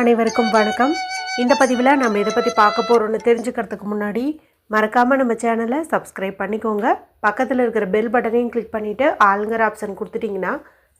அனைவருக்கும் வணக்கம். இந்த பதிவில் நம்ம இதை பற்றி பார்க்க போகிறோன்னு தெரிஞ்சுக்கிறதுக்கு முன்னாடி மறக்காமல் நம்ம சேனலை சப்ஸ்கிரைப் பண்ணிக்கோங்க. பக்கத்தில் இருக்கிற பெல் பட்டனையும் கிளிக் பண்ணிவிட்டு ஆளுங்கிற ஆப்ஷன் கொடுத்துட்டிங்கன்னா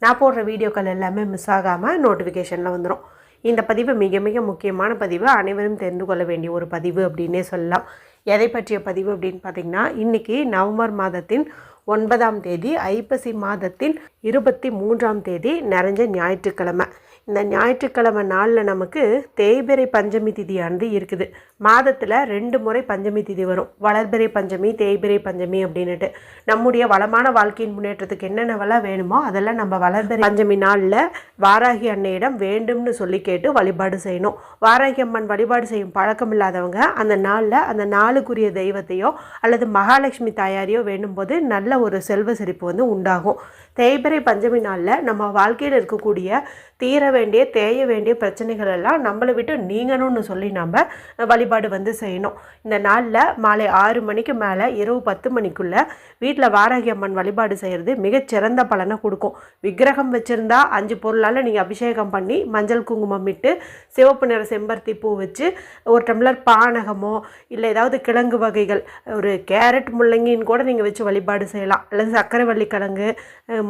நான் போடுற வீடியோக்கள் எல்லாமே மிஸ் ஆகாமல் நோட்டிஃபிகேஷனில் வந்துடும் இந்த பதிவு மிக மிக முக்கியமான பதிவு. அனைவரும் தெரிந்து கொள்ள வேண்டிய ஒரு பதிவு அப்படின்னே சொல்லலாம். எதை பற்றிய பதிவு அப்படின்னு பார்த்தீங்கன்னா இன்றைக்கி நவம்பர் மாதத்தின் ஒன்பதாம் தேதி ஐப்பசி மாதத்தின் இருபத்தி மூன்றாம் தேதி நிறைஞ்ச ஞாயிற்றுக்கிழமை. இந்த ஞாயிற்றுக்கிழமை நாளில் நமக்கு தேய்பிறை பஞ்சமி திதியானது இருக்குது. மாதத்தில் ரெண்டு முறை பஞ்சமி திதி வரும். வளர்பிறை பஞ்சமி தேய்பிறை பஞ்சமி அப்படின்னுட்டு. நம்முடைய வளமான வாழ்க்கையின் முன்னேற்றத்துக்கு என்னென்னவெல்லாம் வேணுமோ அதெல்லாம் நம்ம வளர்பிறை பஞ்சமி நாளில் வாராகி அன்னையிடம் வேண்டும்னு சொல்லி கேட்டு வழிபாடு செய்யணும். வாராகி அம்மன் வழிபாடு செய்யும் பழக்கம் இல்லாதவங்க அந்த நாளில் அந்த நாளுக்குரிய தெய்வத்தையோ அல்லது மகாலட்சுமி தாயாரையோ வேண்டும்போது நல்ல ஒரு செல்வ செழிப்பு வந்து உண்டாகும். தேய்பிறை பஞ்சமி நாளில் நம்ம வாழ்க்கையில் இருக்கக்கூடிய தீர வேண்டிய தேய வேண்டிய பிரச்சனைகள் எல்லாம் நம்மளை விட்டு நீங்கணும்னு சொல்லி நம்ம வழிபாடு வழிபாடு வந்து செய்யணும். இந்த நாளில் மாலை ஆறு மணிக்கு மேலே இரவு பத்து மணிக்குள்ளே வீட்டில் வாராகி அம்மன் வழிபாடு செய்கிறது மிகச்சிறந்த பலனை கொடுக்கும். விக்கிரகம் வச்சுருந்தா அஞ்சு பொருளால் நீங்கள் அபிஷேகம் பண்ணி மஞ்சள் குங்குமம் இட்டு சிவப்பு நிற செம்பருத்தி பூ வச்சு ஒரு டம்ளர் பானகமோ இல்லை ஏதாவது கிழங்கு வகைகள் ஒரு கேரட் முள்ளங்கின்னு கூட நீங்கள் வச்சு வழிபாடு செய்யலாம். அல்லது சர்க்கரை வள்ளிக்கிழங்கு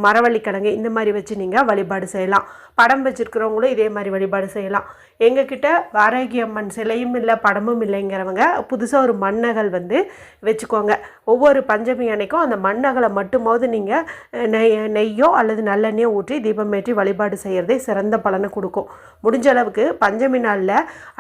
மரவள்ளிக்கிழங்கு இந்த மாதிரி வச்சு நீங்கள் வழிபாடு செய்யலாம். படம் வச்சுருக்கிறவங்களும் இதே மாதிரி வழிபாடு செய்யலாம். எங்ககிட்ட வாராகி அம்மன் சிலையும் இல்லை படமும் இல்லைங்கிறவங்க புதுசாக ஒரு மண்ணகல் வந்து வச்சுக்கோங்க. ஒவ்வொரு பஞ்சமி அன்னைக்கும் அந்த மண்ணகலை மட்டுமாவது நீங்கள் நெய் நெய்யோ அல்லது நல்லெண்ணெயோ ஊற்றி தீபம் ஏற்றி வழிபாடு செய்கிறதே சிறந்த பலனை கொடுக்கும். முடிஞ்ச அளவுக்கு பஞ்சமி நாளில்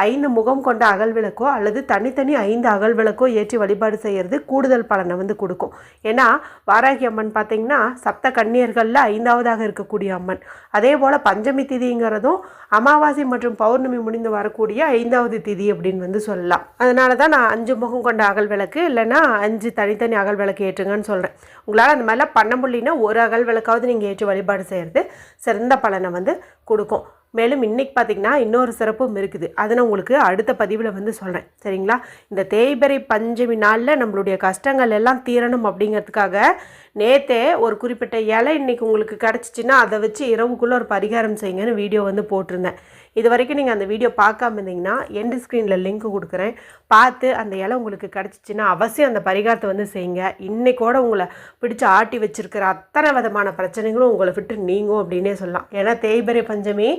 ஐந்து முகம் கொண்ட அகல் விளக்கோ அல்லது தனித்தனி ஐந்து அகல் விளக்கோ ஏற்றி வழிபாடு செய்கிறது கூடுதல் பலனை வந்து கொடுக்கும். ஏன்னா வாராகி அம்மன் பார்த்தீங்கன்னா சப்த கன்னியர்களில் ஐந்தாவதாக இருக்கக்கூடிய அம்மன். அதே போல் பஞ்சமி திதிங்கிறதும் அமாவாசை மற்றும் பௌர்ணமி முடிந்து வரக்கூடிய ஐந்தாவது திதி அப்படின்னு வந்து சொல்லலாம். அதனால தான் நான் அஞ்சு முகம் கொண்ட அகல் விளக்கு இல்லைன்னா அஞ்சு தனித்தனி அகல் விளக்கு ஏற்றுங்கன்னு சொல்கிறேன் உங்களால் அந்த மாதிரிலாம் பண்ண முடியலன்னா ஒரு அகல் விளக்காவது நீங்கள் ஏற்றி வழிபாடு செய்கிறது சிறந்த பலனை வந்து கொடுக்கும். மேலும் இன்றைக்கி பார்த்தீங்கன்னா இன்னொரு சிறப்பும் இருக்குது. அதை நான் உங்களுக்கு அடுத்த பதிவில் வந்து சொல்கிறேன் சரிங்களா? இந்த தேய்பிறை பஞ்சமி நாளில் நம்மளுடைய கஷ்டங்கள் எல்லாம் தீரணும் அப்படிங்கிறதுக்காக நேற்றே ஒரு குறிப்பிட்ட இலை இன்னைக்கு உங்களுக்கு கிடச்சிச்சின்னா அதை வச்சு இரவுக்குள்ளே ஒரு பரிகாரம் செய்யுங்கன்னு வீடியோ வந்து போட்டிருந்தேன். இது வரைக்கும் நீங்கள் அந்த வீடியோ பார்க்காம இருந்தீங்கன்னா எண்டு ஸ்க்ரீனில் லிங்க் கொடுக்குறேன். பார்த்து அந்த இலை உங்களுக்கு கிடச்சிச்சின்னா அவசியம் அந்த பரிகாரத்தை வந்து செய்யுங்க. இன்னைக்கோட உங்களை பிடிச்சி ஆட்டி வச்சிருக்கிற அத்தனை விதமான பிரச்சனைகளும் உங்களை விட்டு நீங்கும் அப்படின்னே சொல்லலாம். ஏன்னா தேய்பிறை பஞ்சமி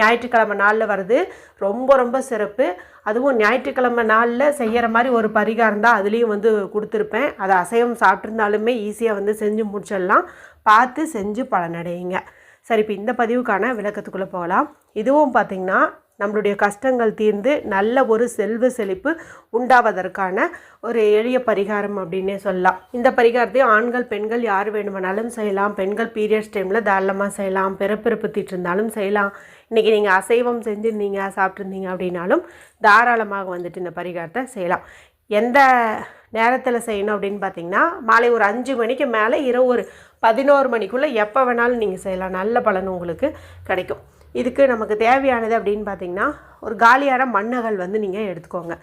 ஞாயிற்றுக்கிழமை நாளில் வருது ரொம்ப ரொம்ப சிறப்பு. அதுவும் ஞாயிற்றுக்கிழமை நாளில் செய்கிற மாதிரி ஒரு பரிகாரம் தான் அதுலேயும் வந்து கொடுத்துருப்பேன். அதை அசைவம் சாப்பிட்ருந்தாலுமே ஈஸியாக வந்து செஞ்சு முடிச்சிடலாம். பார்த்து செஞ்சு பலனடையுங்க. சரி இப்போ இந்த பதிவுக்கான விளக்கத்துக்குள்ளே போகலாம். இதுவும் பார்த்திங்கன்னா நம்மளுடைய கஷ்டங்கள் தீர்ந்து நல்ல ஒரு செல்வ செழிப்பு உண்டாவதற்கான ஒரு எளிய பரிகாரம் அப்படின்னே சொல்லலாம். இந்த பரிகாரத்தையும் ஆண்கள் பெண்கள் யார் வேணுமானாலும் செய்யலாம். பெண்கள் பீரியட்ஸ் டைமில் தாராளமாக செய்யலாம். பிறப்பிறப்பு தீட்டிருந்தாலும் செய்யலாம். இன்றைக்கி நீங்கள் அசைவம் செஞ்சுருந்தீங்க சாப்பிட்ருந்தீங்க அப்படின்னாலும் தாராளமாக வந்துட்டு இந்த பரிகாரத்தை செய்யலாம். எந்த நேரத்தில் செய்யணும் அப்படின்னு பார்த்தீங்கன்னா மாலை ஒரு அஞ்சு மணிக்கு மேலே இரவு ஒரு பதினோரு மணிக்குள்ளே எப்போ வேணாலும் நீங்கள் செய்யலாம். நல்ல பலன் உங்களுக்கு கிடைக்கும். இதுக்கு நமக்கு தேவையானது அப்படின்னு பார்த்தீங்கன்னா ஒரு காலியான மண்ணகல் வந்து நீங்கள் எடுத்துக்கோங்க.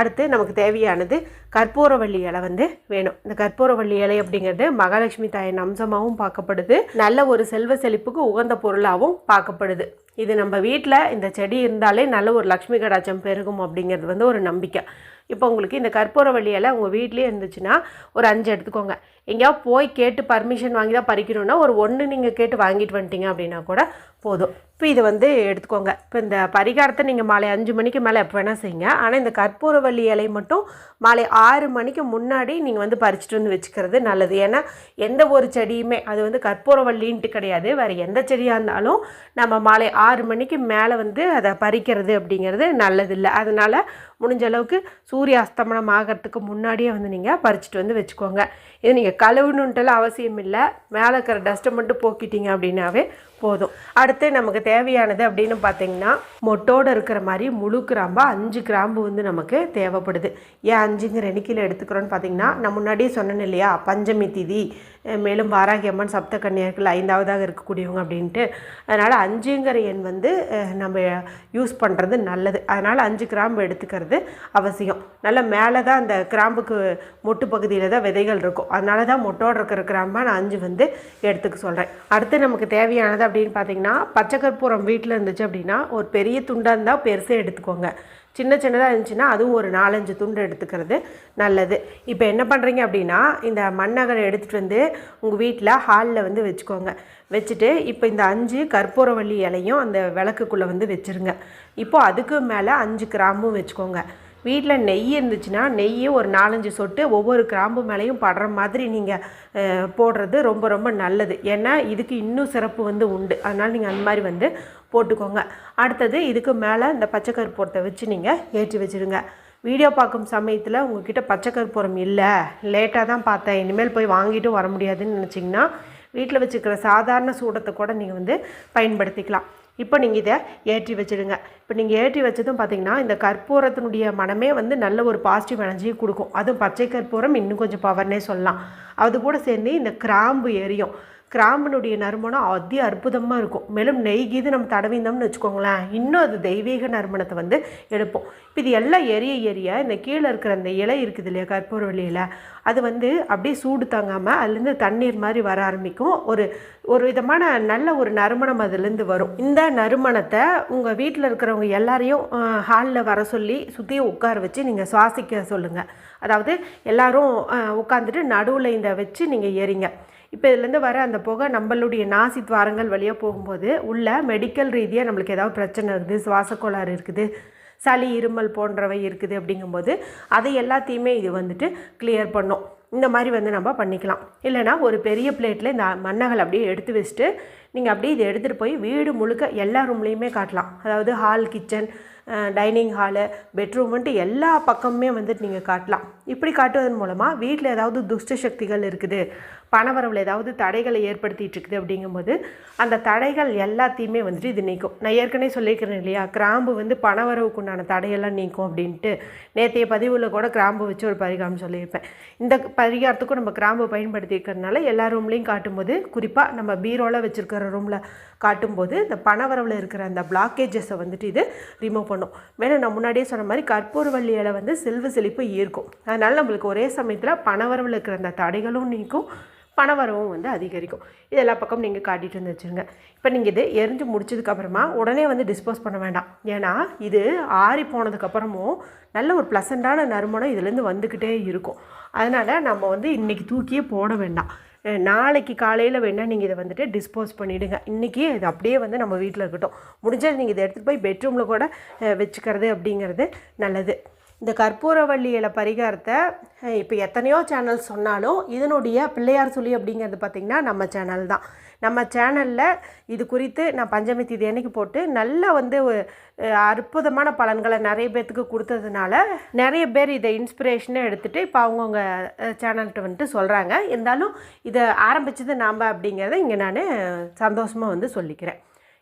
அடுத்து நமக்கு தேவையானது கற்பூரவள்ளி இலை வந்து வேணும். இந்த கற்பூரவள்ளி இலை அப்படிங்கிறது மகாலட்சுமி தாயின் அம்சமாகவும் பார்க்கப்படுது. நல்ல ஒரு செல்வ செழிப்புக்கு உகந்த பொருளாகவும் பார்க்கப்படுது. இது நம்ம வீட்டில் இந்த செடி இருந்தாலே நல்ல ஒரு லக்ஷ்மி கடாச்சம் பெருகும் அப்படிங்கிறது வந்து ஒரு நம்பிக்கை. இப்போ உங்களுக்கு இந்த கற்பூர இலை உங்கள் வீட்லேயே இருந்துச்சுன்னா ஒரு அஞ்சு எடுத்துக்கோங்க. எங்கேயாவது போய் கேட்டு பர்மிஷன் வாங்கி தான் பறிக்கணும்னா ஒரு ஒன்று நீங்கள் கேட்டு வாங்கிட்டு வந்துட்டீங்க அப்படின்னா கூட போதும். இப்போ இதை வந்து எடுத்துக்கோங்க. இப்போ இந்த பரிகாரத்தை நீங்கள் மாலை அஞ்சு மணிக்கு மேலே எப்போ வேணால் செய்யுங்க. ஆனால் இந்த கற்பூரவள்ளி இலை மட்டும் மாலை ஆறு மணிக்கு முன்னாடி நீங்கள் வந்து பறிச்சுட்டு வந்து வச்சுக்கிறது நல்லது. ஏன்னா எந்த ஒரு செடியுமே அது வந்து கற்பூரவள்ளின்ட்டு கிடையாது. வேறு எந்த செடியாக இருந்தாலும் நம்ம மாலை ஆறு மணிக்கு மேலே வந்து அதை பறிக்கிறது அப்படிங்கிறது நல்லதில்லை. அதனால் முடிஞ்ச அளவுக்கு சூரிய அஸ்தமனம் ஆகிறதுக்கு முன்னாடியே வந்து நீங்கள் பறிச்சுட்டு வந்து வச்சுக்கோங்க. இது நீங்கள் கழுவுணுன்ட்டுலாம் அவசியம் இல்லை. மேலே இருக்கிற டஸ்ட்டை மட்டும் போக்கிட்டீங்க அப்படின்னாவே போதும். அடுத்து நமக்கு தேவையானது அப்படின்னு பார்த்தீங்கன்னா மொட்டோடு இருக்கிற மாதிரி முழு கிராம்பாக அஞ்சு கிராம்பு வந்து நமக்கு தேவைப்படுது. ஏன் அஞ்சுங்கிற எண்ணிக்கையில் எடுத்துக்கிறோன்னு பார்த்தீங்கன்னா நான் முன்னாடியே சொன்னேன் இல்லையா? பஞ்சமி திதி. மேலும் வாராகி அம்மன் சப்த கன்னியர்கள் ஐந்தாவதாக இருக்கக்கூடியவங்க அப்படின்ட்டு. அதனால் அஞ்சுங்கிற எண் வந்து நம்ம யூஸ் பண்ணுறது நல்லது. அதனால் அஞ்சு கிராம்பு எடுத்துக்கிறது அவசியம். நல்ல மேலே தான் அந்த கிராம்புக்கு மொட்டு பகுதியில் தான் விதைகள் இருக்கும். அதனால தான் மொட்டோடு இருக்கிற கிராம்பை நான் அஞ்சு வந்து எடுத்துக்க சொல்கிறேன் அடுத்து நமக்கு தேவையானது அப்படின்னு பார்த்தீங்கன்னா பச்சை கற்பூரம் வீட்டில் இருந்துச்சு அப்படின்னா ஒரு பெரிய துண்டாக இருந்தால் பெருசாக எடுத்துக்கோங்க. சின்ன சின்னதாக இருந்துச்சுன்னா அதுவும் ஒரு நாலஞ்சு துண்டு எடுத்துக்கிறது நல்லது. இப்போ என்ன பண்ணுறீங்க அப்படின்னா இந்த மண்ணகரை எடுத்துகிட்டு வந்து உங்கள் வீட்டில் ஹாலில் வந்து வச்சுக்கோங்க. வச்சுட்டு இப்போ இந்த அஞ்சு கற்பூரவள்ளி இலையும் அந்த விளக்குக்குள்ளே வந்து வச்சுருங்க. இப்போது அதுக்கு மேலே அஞ்சு கிராம்பும் வச்சுக்கோங்க. வீட்டில் நெய் இருந்துச்சுன்னா நெய்யை ஒரு நாலஞ்சு சொட்டு ஒவ்வொரு கிராம்பு மேலேயும் படுற மாதிரி நீங்கள் போடுறது ரொம்ப ரொம்ப நல்லது. ஏன்னா இதுக்கு இன்னும் சிறப்பு வந்து உண்டு. அதனால் நீங்கள் அந்த மாதிரி வந்து போட்டுக்கோங்க. அடுத்தது இதுக்கு மேலே இந்த பச்சை கற்பூரத்தை வச்சு நீங்கள் ஏற்றி வச்சுருங்க. வீடியோ பார்க்கும் சமயத்தில் உங்ககிட்ட பச்சை கற்பூரம் இல்லை. லேட்டாக தான் பார்த்தேன். இனிமேல் போய் வாங்கிட்டு வர முடியாதுன்னு நினச்சிங்கன்னா வீட்டில் வச்சுக்கிற சாதாரண சூடத்தை கூட நீங்கள் வந்து பயன்படுத்திக்கலாம். இப்போ நீங்கள் இதை ஏற்றி வச்சிடுங்க. இப்போ நீங்கள் ஏற்றி வச்சதும் பார்த்தீங்கன்னா இந்த கற்பூரத்தினுடைய மனமே வந்து நல்ல ஒரு பாசிட்டிவ் எனர்ஜியை கொடுக்கும். அதுவும் பச்சை கற்பூரம் இன்னும் கொஞ்சம் பவர்னே சொல்லலாம். அது கூட சேர்ந்து இந்த கிராம்பு எரியும். கிராம்பனுடைய நறுமணம் அதி அற்புதமாக இருக்கும். மேலும் நெய் கீது நம்ம தடவிந்தோம்னு வச்சுக்கோங்களேன் இன்னும் அது தெய்வீக நறுமணத்தை வந்து எடுப்போம். இப்போ இது எல்லாம் எரிய எரிய இந்த கீழே இருக்கிற அந்த இலை இருக்குது இல்லையா கற்பூரவள்ளி இலை அது வந்து அப்படியே சூடு தாங்காமல் அதுலேருந்து தண்ணீர் மாதிரி வர ஆரம்பிக்கும். ஒரு ஒரு விதமான நல்ல ஒரு நறுமணம் அதுலேருந்து வரும். இந்த நறுமணத்தை உங்கள் வீட்டில் இருக்கிறவங்க எல்லாரையும் ஹாலில் வர சொல்லி சுற்றி உட்கார வச்சு நீங்கள் சுவாசிக்க சொல்லுங்கள் அதாவது எல்லாரும் உட்காந்துட்டு நடுவில் இந்த வச்சு நீங்கள் எறிங்க இப்போ இதுலேருந்து வர அந்த புகை நம்மளுடைய நாசி துவாரங்கள் வழியாக போகும்போது உள்ள மெடிக்கல் ரீதியாக நம்மளுக்கு ஏதாவது பிரச்சனை இருக்குது சுவாசக்கோளாறு இருக்குது சளி இருமல் போன்றவை இருக்குது அப்படிங்கும்போது அதை எல்லாத்தையுமே இது வந்துட்டு கிளியர் பண்ணும். இந்த மாதிரி வந்து நம்ம பண்ணிக்கலாம். இல்லைனா ஒரு பெரிய பிளேட்டில் இந்த மண்ணகல் அப்படியே எடுத்து வச்சுட்டு நீங்கள் அப்படியே இதை எடுத்துகிட்டு போய் வீடு முழுக்க எல்லா ரூம்லேயுமே காட்டலாம். அதாவது ஹால் கிச்சன் டைனிங் ஹாலு பெட்ரூம்ன்ட்டு எல்லா பக்கமுமே வந்துட்டு நீங்கள் காட்டலாம். இப்படி காட்டுவதன் மூலமாக வீட்டில் ஏதாவது துஷ்ட சக்திகள் இருக்குது பணவரவில் ஏதாவது தடைகளை ஏற்படுத்திகிட்டு இருக்குது அப்படிங்கும்போது அந்த தடைகள் எல்லாத்தையுமே வந்துட்டு இது நீக்கும். நான் ஏற்கனவே சொல்லியிருக்கிறேன் இல்லையா? கிராம்பு வந்து பணவரவுக்கு உண்டான தடையெல்லாம் நீக்கும் அப்படின்ட்டு. நேற்றைய பதிவில் கூட கிராம்பு வச்சு ஒரு பரிகாரம் சொல்லியிருப்பேன். இந்த பரிகாரத்துக்கும் நம்ம கிராம்பு பயன்படுத்திக்கிறதுனால எல்லா ரூம்லேயும் காட்டும்போது குறிப்பாக நம்ம பீரோவில் வச்சுருக்கிற ரூமில் காட்டும்போது இந்த பணவரவில் இருக்கிற அந்த பிளாக்கேஜஸை வந்துட்டு இது ரிமூவ் பண்ணும். மேலும் நான் முன்னாடியே சொன்ன மாதிரி கற்பூரவள்ளி இலை வந்து செல்வ செழிப்பு ஈர்க்கும். அதனால் நம்மளுக்கு ஒரே சமயத்தில் பணவரவில் இருக்கிற அந்த தடைகளும் நீக்கும். பணவரவும் வந்து அதிகரிக்கும். இது எல்லா பக்கம் நீங்கள் காட்டிகிட்டு வந்து வச்சுருங்க. இப்போ நீங்கள் இது எரிஞ்சு முடிச்சதுக்கப்புறமா உடனே வந்து டிஸ்போஸ் பண்ண வேண்டாம். ஏன்னா இது ஆறி போனதுக்கப்புறமும் நல்ல ஒரு ப்ளசண்ட்டான நறுமணம் இதுலேருந்து வந்துக்கிட்டே இருக்கும். அதனால் நம்ம வந்து இன்றைக்கி தூக்கியே போட வேண்டாம். நாளைக்கு காலையில் வேணால் நீங்கள் இதை வந்துட்டு டிஸ்போஸ் பண்ணிவிடுங்க இன்றைக்கி இது அப்படியே வந்து நம்ம வீட்டில் இருக்கட்டும். முடிஞ்சது நீங்கள் இதை எடுத்துகிட்டு போய் பெட்ரூமில் கூட வச்சுக்கிறது அப்படிங்கிறது நல்லது. இந்த கற்பூரவள்ளி இலை பரிகாரத்தை இப்போ எத்தனையோ சேனல் சொன்னாலும் இதனுடைய பிள்ளையார் சொல்லி அப்படிங்கிறது பார்த்திங்கன்னா நம்ம சேனல் தான். நம்ம சேனலில் இது குறித்து நான் பஞ்சமி தீதி அன்னைக்கு போட்டு நல்லா வந்து அற்புதமான பலன்களை நிறைய பேர்த்துக்கு கொடுத்ததுனால நிறைய பேர் இதை இன்ஸ்பிரேஷனை எடுத்துகிட்டு இப்போ அவங்கவுங்க சேனல்கிட்ட வந்துட்டு சொல்கிறாங்க இருந்தாலும் இதை ஆரம்பித்தது நாம் அப்படிங்கிறத இங்கே நான் சந்தோஷமாக வந்து சொல்லிக்கிறேன்.